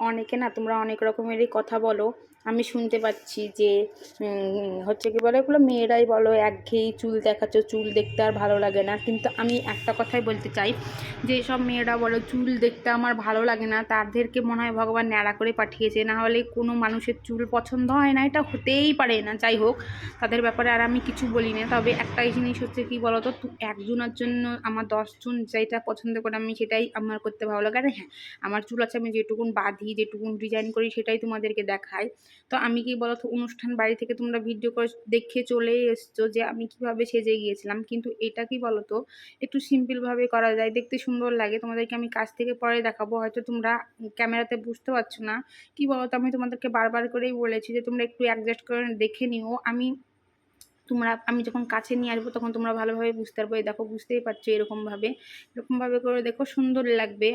অনেকে না তোমরা অনেক রকমেরই কথা বলো। আমি শুনতে পাচ্ছি যে হচ্ছে কি বলে এগুলো? মেয়েরাই বলো একঘেয়েই চুল দেখাচ্ছ, চুল দেখতে আর ভালো লাগে না। কিন্তু আমি একটা কথাই বলতে চাই, যে সব মেয়েরা বলো, চুল দেখতে আমার ভালো লাগে না। তাদেরকে মনে হয় ভগবান ন্যাড়া করে পাঠিয়েছে। না হলে কোনো মানুষের চুল পছন্দ হয় না, এটা হতেই পারে না। যাই হোক, তাদের ব্যাপারে আর আমি কিছু বলি না। তবে একটাই জিনিস হচ্ছে কি বলতো, তু- একজনের জন্য আমার দশজন যেটা পছন্দ করে আমি সেটাই আমার করতে ভালো লাগে। আর হ্যাঁ আমার চুল আছে, আমি যেটুকুন বাঁধি, যেটুকুন ডিজাইন করি সেটাই তোমাদেরকে দেখাই। তো আমি কি বলতো, অনুষ্ঠান বাড়ি থেকে তোমরা ভিডিও করে দেখে চলে এসছো যে আমি কীভাবে সেজে গিয়েছিলাম। কিন্তু এটা কি বলতো, একটু সিম্পলভাবে করা যায়, দেখতে সুন্দর লাগে। তোমাদেরকে আমি কাছ থেকে পরে দেখাবো, হয়তো তোমরা ক্যামেরাতে বুঝতে পারছ না। কি বলতো, আমি তোমাদেরকে বারবার করেই বলেছি যে তোমরা একটু অ্যাডজাস্ট করে দেখে নিও। আমি তোমরা, আমি যখন কাছে নিয়ে আসব তখন তোমরা ভালোভাবে বুঝতে পারব, এই দেখো বুঝতেই পারছ এরকমভাবে। এরকমভাবে করে দেখো সুন্দর লাগবে।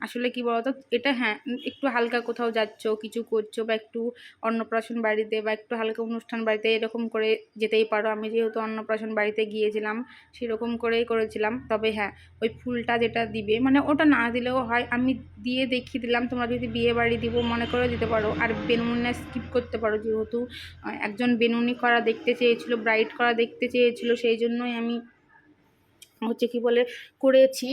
আসলে কি বলতো, এটা হ্যাঁ একটু হালকা কোথাও যাচ্ছ, কিছু করছ বা একটু অন্নপ্রাশন বাড়িতে বা একটু হালকা অনুষ্ঠান বাড়িতে এরকম করে যেতেই পারো। আমি যেহেতু অন্নপ্রাশন বাড়িতে গিয়েছিলাম, সেরকম করেই করেছিলাম। তবে হ্যাঁ ওই ফুলটা যেটা দিবে মানে ওটা না দিলেও হয়। আমি দিয়ে দেখিয়ে দিলাম, তোমরা যদি বিয়ে বাড়ি দিব মনে করে দিতে পারো। আর বেনুনে স্কিপ করতে পারো, যেহেতু একজন বেনুনি করা দেখতে চেয়েছিল করা দেখতে চেয়েছিল সেই জন্যই আমি হচ্ছে কি বলে করেছি।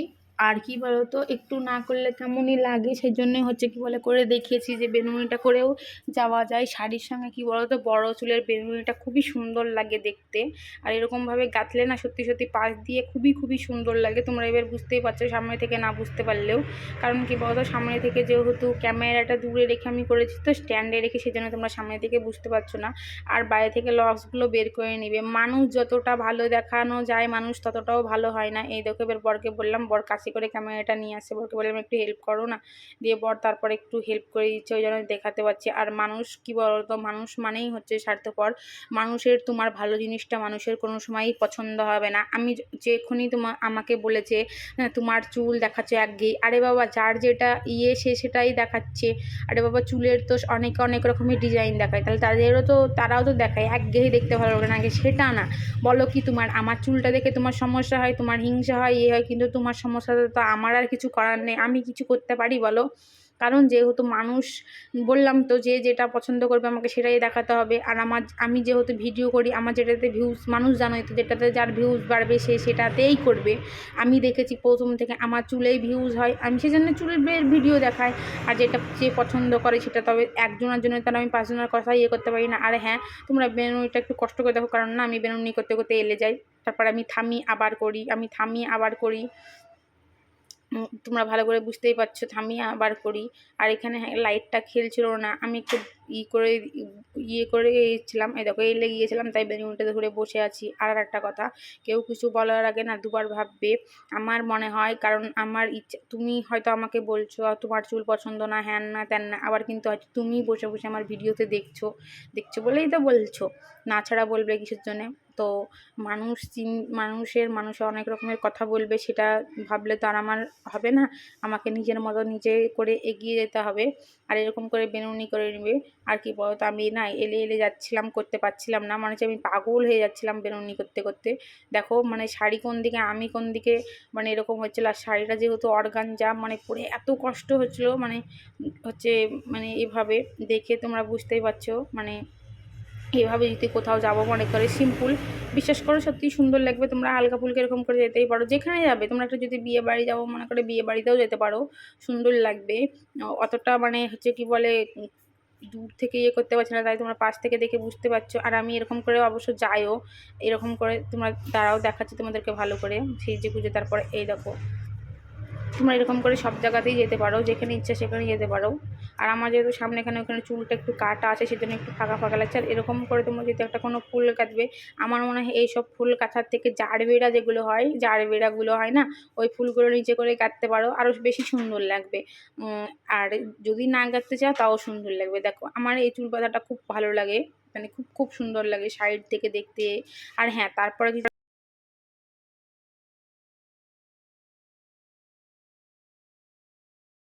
আর কি বলতো, একটু না করলে কেমনই লাগে? সেই জন্যই হচ্ছে কি বলে, করে দেখিয়েছি যে বেনুনিটা করেও যাওয়া যায়। শাড়ির সঙ্গে কি বলতো, বড় চুলের বেনুনিটা খুবই সুন্দর লাগে দেখতে। আর এরকমভাবে গাঁথলে না সত্যি সত্যি পাশ দিয়ে খুবই খুবই সুন্দর লাগে। তোমরা এবার বুঝতেই পারছ, সামনে থেকে না বুঝতে পারলেও। কারণ কি বলতো, সামনে থেকে যেহেতু ক্যামেরাটা দূরে রেখে আমি করেছি, তো স্ট্যান্ডে রেখে সেজন্য তোমরা সামনে থেকে বুঝতে পারছ না। আর বাইরে থেকে লক্সগুলো বের করে নিবে। মানুষ যতটা ভালো দেখানো যায়, মানুষ ততটাও ভালো হয় না। এই দেখো, এবার বরকে বললাম, বর কাছে করে ক্যামেরাটা নিয়ে আসে বরকে বললাম একটু হেল্প করো না। দিয়ে বর তারপরে একটু হেল্প করে দিচ্ছে ওই জন্য দেখাতে পারছি। আর মানুষ কি বলতো মানুষ মানেই হচ্ছে স্বার্থপর। মানুষের তোমার ভালো জিনিসটা মানুষের কোনো সময়ই পছন্দ হবে না। আমি যে এক্ষুনি তোমার আমাকে বলেছে হ্যাঁ, তোমার চুল দেখাচ্ছে একঘেয়ে। আরে বাবা যার যেটা ইয়ে সে সেটাই দেখাচ্ছে। আরে বাবা চুলের তো অনেক অনেক রকমের ডিজাইন দেখায়। তাহলে তাদেরও তো তারাও তো দেখায় একঘেয়ে দেখতে ভালো লাগে না। সেটা না। বলো কি তোমার আমার চুলটা দেখে তোমার সমস্যা হয় তোমার হিংসা হয় ইয়ে হয় কিন্তু তোমার তো আমার আর কিছু করার নেই। আমি কিছু করতে পারি বলো? কারণ যেহেতু মানুষ, বললাম তো যে যেটা পছন্দ করবে আমাকে সেটাই দেখাতে হবে। আর আমার, আমি যেহেতু ভিডিও করি, আমার যেটাতে ভিউজ মানুষ জানোই তো যেটাতে যার ভিউজ বাড়বে সে সেটাতেই করবে। আমি দেখেছি প্রথম থেকে আমার চুলেই ভিউজ হয়। আমি সেজন্য চুলের ভিডিও দেখাই। আর যেটা যে পছন্দ করে সেটা তবে একজনের জন্য তার আমি পাঁচজনের কথা ইয়ে করতে পারি না। আর হ্যাঁ তোমরা বেনুনিটা একটু কষ্ট করে দেখো। কারণ না, আমি বেনুনি করতে করতে এলে যাই। তারপর আমি থামি আবার করি, আমি থামি আবার করি। তোমরা ভালো করে বুঝতেই পারছ থামিয়ে আবার করি। আর এখানে হ্যাঁ, লাইটটা খেলছিল না। আমি একটু ই করে ইয়ে করে গিয়েছিলাম। এই দেখো এলে গিয়েছিলাম তাই বেলুনটা ধরে বসে আছি। আর একটা কথা কেউ কিছু বলার আগে না দুবার ভাববে। আমার মনে হয় কারণ আমার ইচ্ছা তুমি হয়তো আমাকে বলছো তোমার চুল পছন্দ না হ্যান না ত্যান না। আবার কিন্তু হয়তো তুমি বসে বসে আমার ভিডিওতে দেখছ দেখছ বলেই তো বলছো। না ছাড়া বলবে কিসের জন্যে? তো মানুষ চিন, মানুষের, মানুষে অনেক রকমের কথা বলবে, সেটা ভাবলে তো আর আমার হবে না। আমাকে নিজের মতো নিজে করে এগিয়ে যেতে হবে। আর এরকম করে বেনুনি করে নেবে। আর কি বলতো, আমি না এলে এলে যাচ্ছিলাম, করতে পারছিলাম না। মানে হচ্ছে আমি পাগল হয়ে যাচ্ছিলাম বেনুনি করতে করতে। দেখো মানে শাড়ি কোন দিকে, আমি কোন দিকে মানে এরকম হচ্ছিল। আর শাড়িটা যেহেতু অর্গানজা মানে পরে এত কষ্ট হচ্ছিল মানে হচ্ছে মানে এভাবে দেখে তোমরা বুঝতেই পারছ। মানে এভাবে যদি কোথাও যাব মনে করে সিম্পল বিশ্বাস করো, সত্যিই সুন্দর লাগবে। তোমরা হালকা ফুলকা এরকম করে যেতেই পারো। যেখানে যাবে, তোমরা একটা যদি বিয়ে বাড়ি যাব মনে করে, বিয়ে বাড়িতেও যেতে পারো। সুন্দর লাগবে। অতটা মানে হচ্ছে কি বলে, দূর থেকে ইয়ে করতে পারছি না। তাই তোমরা পাশ থেকে দেখে বুঝতে পারছ। আর আমি এরকম করে অবশ্য যাইও। এরকম করে তোমরা তারাও দেখাচ্ছি তোমাদেরকে ভালো করে। সেই যে পুজো তারপরে এই দেখো। তোমরা এরকম করে সব জায়গাতেই যেতে পারো। যেখানে ইচ্ছা সেখানে যেতে পারো। আর আমার যেহেতু সামনে এখানে ওখানে চুলটা একটু কাটা আছে, সেজন্য একটু ফাঁকা ফাঁকা লাগছে। আর এরকম করে তোমরা যদি একটা কোনো ফুল কাটবে, আমার মনে হয় এইসব ফুল কাটার থেকে জারবেরা যেগুলো হয়, জারবেরাগুলো হয় না, ওই ফুলগুলো নিচে করে কাটতে পারো। আরও বেশি সুন্দর লাগবে। আর যদি না কাটতে চাও, তাও সুন্দর লাগবে। দেখো, আমার এই চুল পাতাটা খুব ভালো লাগে। মানে খুব খুব সুন্দর লাগে সাইড থেকে দেখতে। আর হ্যাঁ তারপরে